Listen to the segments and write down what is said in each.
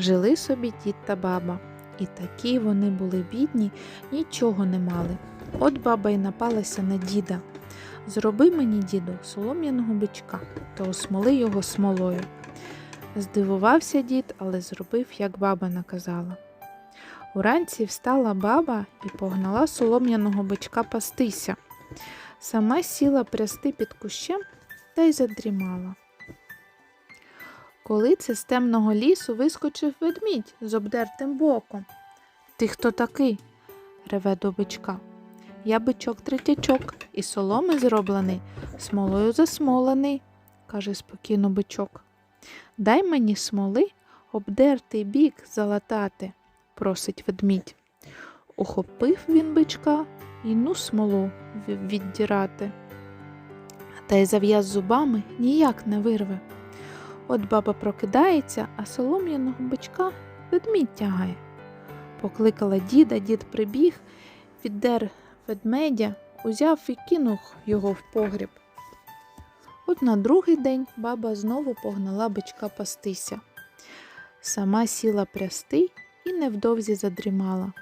Жили собі дід та баба, і такі вони були бідні, нічого не мали. От баба й напалася на діда. Зроби мені, діду, солом'яного бичка та осмоли його смолою. Здивувався дід, але зробив, як баба наказала. Уранці встала баба і погнала солом'яного бичка пастися. Сама сіла прясти під кущем та й задрімала. Коли це з темного лісу вискочив ведмідь з обдертим боком. Ти хто такий? реве до бичка. Я бичок третячок, і соломи зроблений, смолою засмолений, каже спокійно бичок. Дай мені смоли обдертий бік залатати, просить ведмідь. Ухопив він бичка і ну смолу віддірати. Та й зав'яз зубами ніяк не вирве. От баба прокидається, а солом'яного бичка ведмідь тягає. Покликала діда, дід прибіг, віддер ведмедя, узяв і кинув його в погріб. От на другий день баба знову погнала бичка пастися. Сама сіла прясти і невдовзі задрімала.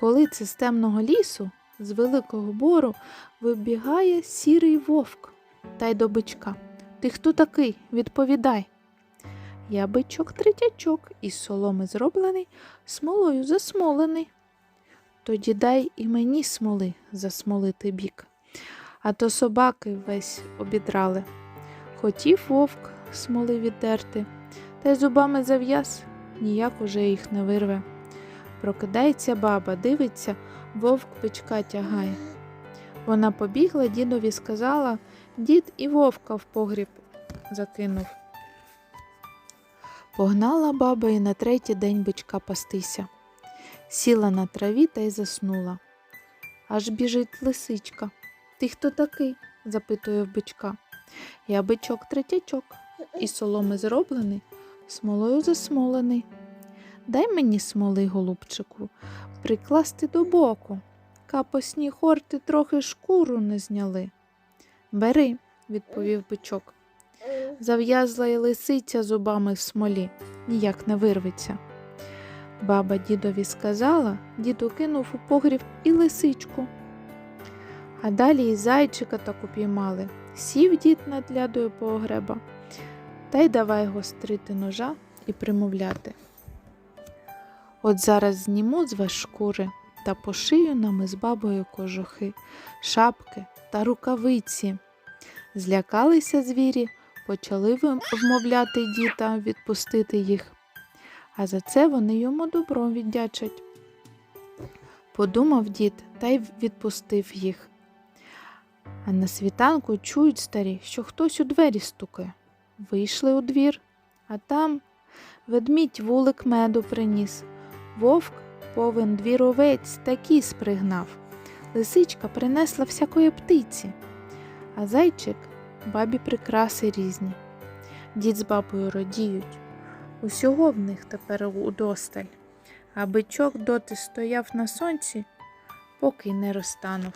Коли це з темного лісу, з великого бору, вибігає сірий вовк та й до бичка. Ти хто такий? Відповідай. Я бичок третячок, із соломи зроблений, смолою засмолений. Тоді дай і мені смоли засмолити бік, а то собаки весь обідрали. Хотів вовк смоли віддерти, та й зубами зав'яз, ніяк уже їх не вирве. Прокидається баба, дивиться, вовк бичка тягає. Вона побігла, дідові сказала, дід і вовка в погріб закинув. Погнала баба і на третій день бичка пастися. Сіла на траві та й заснула. Аж біжить лисичка. Ти хто такий? запитує в бичка. Я бичок третячок, із соломи зроблений, смолою засмолений. Дай мені смоли, голубчику, прикласти до боку. Капосні хорти трохи шкуру не зняли. Бери, відповів бичок. Зав'язла й лисиця зубами в смолі, ніяк не вирветься. Баба дідові сказала, діду кинув у погріб і лисичку. А далі і зайчика так упіймали. Сів дід над лядою погреба, та й давай гострити ножа і примовляти. От зараз зніму з вас шкури та пошию нам із бабою кожухи, шапки та рукавиці. Злякалися звірі, почали вмовляти діда відпустити їх, а за це вони йому добро віддячать. Подумав дід та й відпустив їх. А на світанку чують старі, що хтось у двері стукає. Вийшли у двір, а там ведмідь вулик меду приніс, вовк повен двір овець такі спригнав. Лисичка принесла всякої птиці, а зайчик бабі прикраси різні. Дід з бабою радіють. Усього в них тепер удосталь, а бичок доти стояв на сонці, поки не розтанув.